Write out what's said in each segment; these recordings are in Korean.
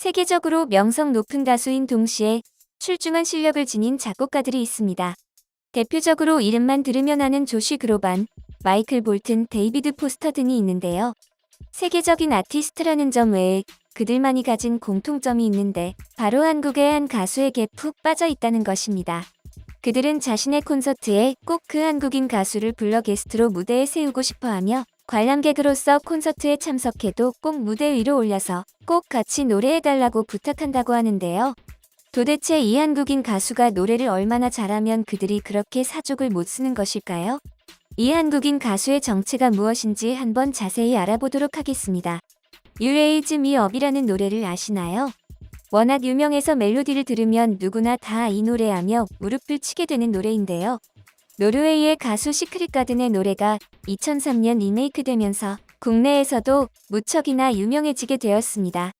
세계적으로 명성 높은 가수인 동시에 출중한 실력을 지닌 작곡가들이 있습니다. 대표적으로 이름만 들으면 아는 조시 그로반, 마이클 볼튼, 데이비드 포스터 등이 있는데요. 세계적인 아티스트라는 점 외에 그들만이 가진 공통점이 있는데 바로 한국의 한 가수에게 푹 빠져 있다는 것입니다. 그들은 자신의 콘서트에 꼭 그 한국인 가수를 불러 게스트로 무대에 세우고 싶어 하며 관람객으로서 콘서트에 참석해도 꼭 무대 위로 올려서 꼭 같이 노래해달라고 부탁한다고 하는데요. 도대체 이 한국인 가수가 노래를 얼마나 잘하면 그들이 그렇게 사족을 못 쓰는 것일까요? 이 한국인 가수의 정체가 무엇인지 한번 자세히 알아보도록 하겠습니다. Me Up이라는 노래를 아시나요? 워낙 유명해서 멜로디를 들으면 누구나 다 이 노래하며 무릎을 치게 되는 노래인데요. 노르웨이의 가수 시크릿 가든의 노래가 2003년 리메이크되면서 국내에서도 무척이나 유명해지게 되었습니다.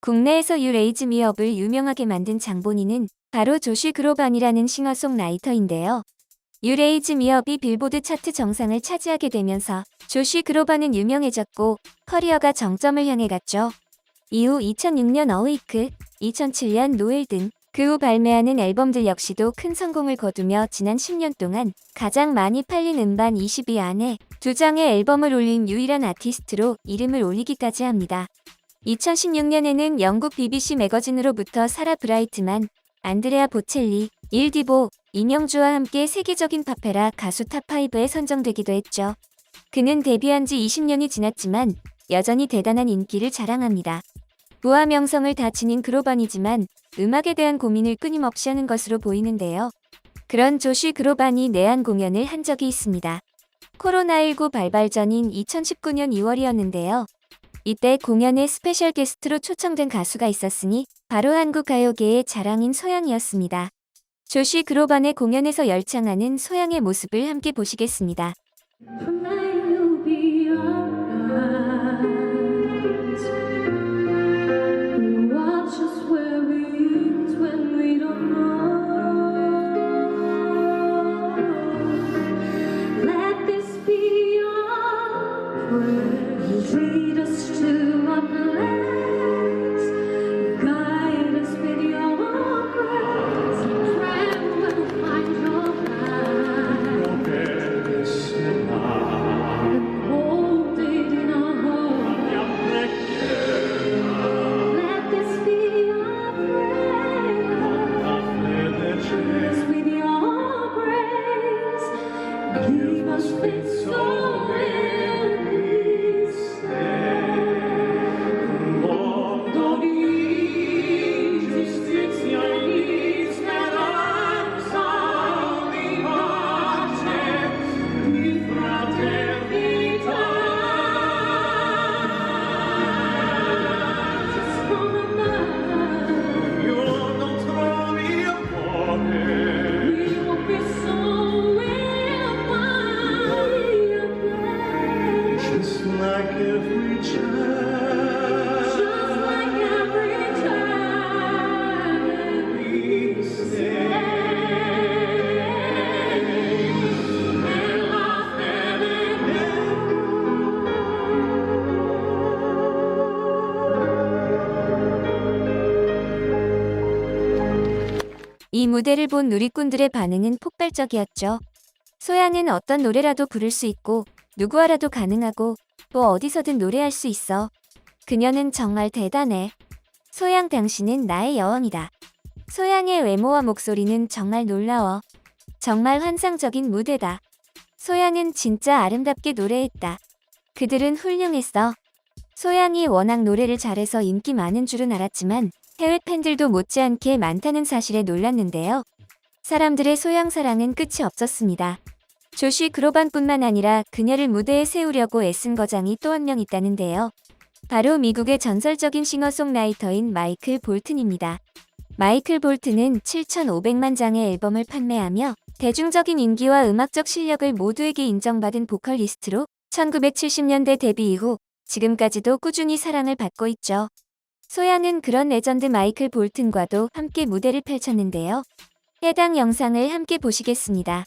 국내에서 유 레이즈 미업을 유명하게 만든 장본인은 바로 조시 그로반이라는 싱어송라이터인데요. 유 레이즈 미업이 빌보드 차트 정상을 차지하게 되면서 조시 그로반은 유명해졌고 커리어가 정점을 향해 갔죠. 이후 2006년 어웨이크, 2007년 노엘 등 그 후 발매하는 앨범들 역시도 큰 성공을 거두며 지난 10년 동안 가장 많이 팔린 음반 20위 안에 두 장의 앨범을 올린 유일한 아티스트로 이름을 올리기까지 합니다. 2016년에는 영국 BBC 매거진으로부터 사라 브라이트만, 안드레아 보첼리, 일디보, 이명주와 함께 세계적인 파페라 가수 탑5에 선정되기도 했죠. 그는 데뷔한 지 20년이 지났지만 여전히 대단한 인기를 자랑합니다. 부와 명성을 다 지닌 그로반이지만 음악에 대한 고민을 끊임없이 하는 것으로 보이는데요. 그런 조시 그로반이 내한 공연을 한 적이 있습니다. 코로나19 발발 전인 2019년 2월이었는데요. 이때 공연에 스페셜 게스트로 초청된 가수가 있었으니 바로 한국 가요계의 자랑인 소양이었습니다. 조시 그로반의 공연에서 열창하는 소양의 모습을 함께 보시겠습니다. 이 무대를 본 누리꾼들의 반응은 폭발적이었죠. 소양은 어떤 노래라도 부를 수 있고 누구와라도 가능하고 또 어디서든 노래할 수 있어. 그녀는 정말 대단해. 소양 당신은 나의 여왕이다. 소양의 외모와 목소리는 정말 놀라워. 정말 환상적인 무대다. 소양은 진짜 아름답게 노래했다. 그들은 훌륭했어. 소양이 워낙 노래를 잘해서 인기 많은 줄은 알았지만 해외 팬들도 못지않게 많다는 사실에 놀랐는데요. 사람들의 소양 사랑은 끝이 없었습니다. 조시 그로반뿐만 아니라 그녀를 무대에 세우려고 애쓴 거장이 또 한 명 있다는데요. 바로 미국의 전설적인 싱어송라이터인 마이클 볼튼입니다. 마이클 볼튼은 7,500만 장의 앨범을 판매하며 대중적인 인기와 음악적 실력을 모두에게 인정받은 보컬리스트로 1970년대 데뷔 이후 지금까지도 꾸준히 사랑을 받고 있죠. 소야는 그런 레전드 마이클 볼튼과도 함께 무대를 펼쳤는데요. 해당 영상을 함께 보시겠습니다.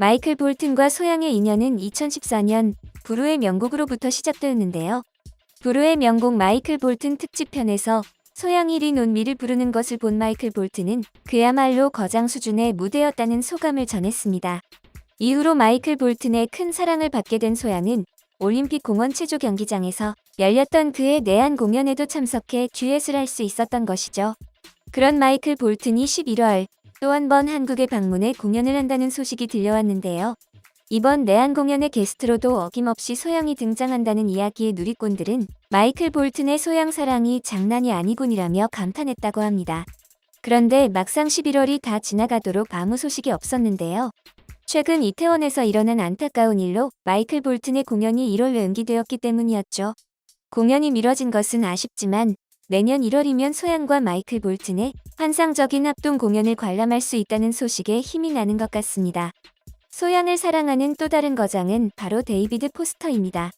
마이클 볼튼과 소양의 인연은 2014년 브루의 명곡으로부터 시작되었는데요. 브루의 명곡 마이클 볼튼 특집편에서 소양이 린 온미를 부르는 것을 본 마이클 볼튼은 그야말로 거장 수준의 무대였다는 소감을 전했습니다. 이후로 마이클 볼튼의 큰 사랑을 받게 된 소양은 올림픽 공원 체조 경기장에서 열렸던 그의 내한 공연에도 참석해 듀엣을 할 수 있었던 것이죠. 그런 마이클 볼튼이 11월 또 한 번 한국에 방문해 공연을 한다는 소식이 들려왔는데요. 이번 내한 공연의 게스트로도 어김없이 소양이 등장한다는 이야기의 누리꾼들은 마이클 볼튼의 소양 사랑이 장난이 아니군이라며 감탄했다고 합니다. 그런데 막상 11월이 다 지나가도록 아무 소식이 없었는데요. 최근 이태원에서 일어난 안타까운 일로 마이클 볼튼의 공연이 1월로 연기되었기 때문이었죠. 공연이 미뤄진 것은 아쉽지만 내년 1월이면 소양과 마이클 볼튼의 환상적인 합동 공연을 관람할 수 있다는 소식에 힘이 나는 것 같습니다. 소양을 사랑하는 또 다른 거장은 바로 데이비드 포스터입니다.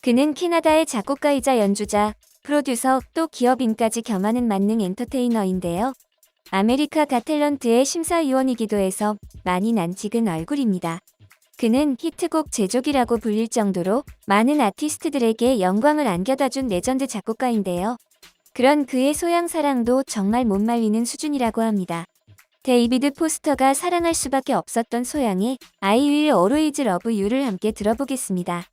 그는 캐나다의 작곡가이자 연주자, 프로듀서 또 기업인까지 겸하는 만능 엔터테이너인데요. 아메리카 가탤런트의 심사위원이기도 해서 많이 난찍은 얼굴입니다. 그는 히트곡 제조기라고 불릴 정도로 많은 아티스트들에게 영광을 안겨다 준 레전드 작곡가인데요. 그런 그의 소양 사랑도 정말 못 말리는 수준이라고 합니다. 데이비드 포스터가 사랑할 수밖에 없었던 소양의 I Will Always Love You를 함께 들어보겠습니다.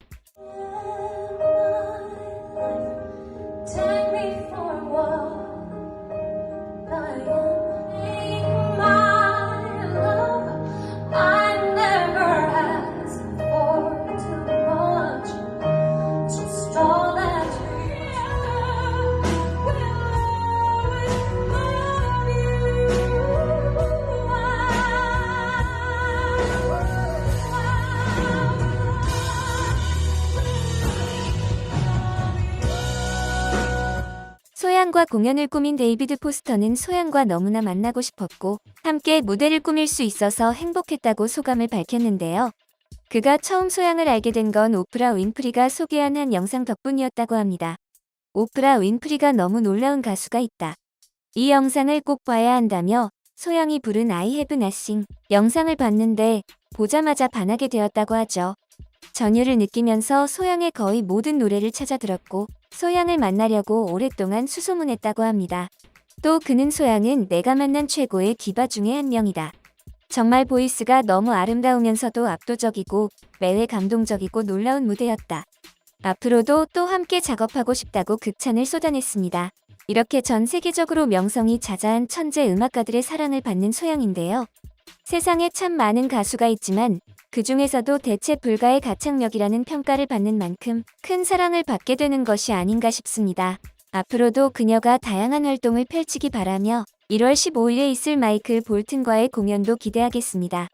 소양과 공연을 꾸민 데이비드 포스터는 소양과 너무나 만나고 싶었고 함께 무대를 꾸밀 수 있어서 행복했다고 소감을 밝혔는데요. 그가 처음 소양을 알게 된 건 오프라 윈프리가 소개한 한 영상 덕분이었다고 합니다. 오프라 윈프리가 너무 놀라운 가수가 있다. 이 영상을 꼭 봐야 한다며 소양이 부른 I Have Nothing 영상을 봤는데 보자마자 반하게 되었다고 하죠. 전율을 느끼면서 소양의 거의 모든 노래를 찾아 들었고 소양을 만나려고 오랫동안 수소문했다고 합니다. 또 그는 소양은 내가 만난 최고의 디바 중에 한 명이다. 정말 보이스가 너무 아름다우면서도 압도적이고 매회 감동적이고 놀라운 무대였다. 앞으로도 또 함께 작업하고 싶다고 극찬을 쏟아냈습니다. 이렇게 전 세계적으로 명성이 자자한 천재 음악가들의 사랑을 받는 소양인데요. 세상에 참 많은 가수가 있지만 그 중에서도 대체 불가의 가창력이라는 평가를 받는 만큼 큰 사랑을 받게 되는 것이 아닌가 싶습니다. 앞으로도 그녀가 다양한 활동을 펼치기 바라며 1월 15일에 있을 마이클 볼튼과의 공연도 기대하겠습니다.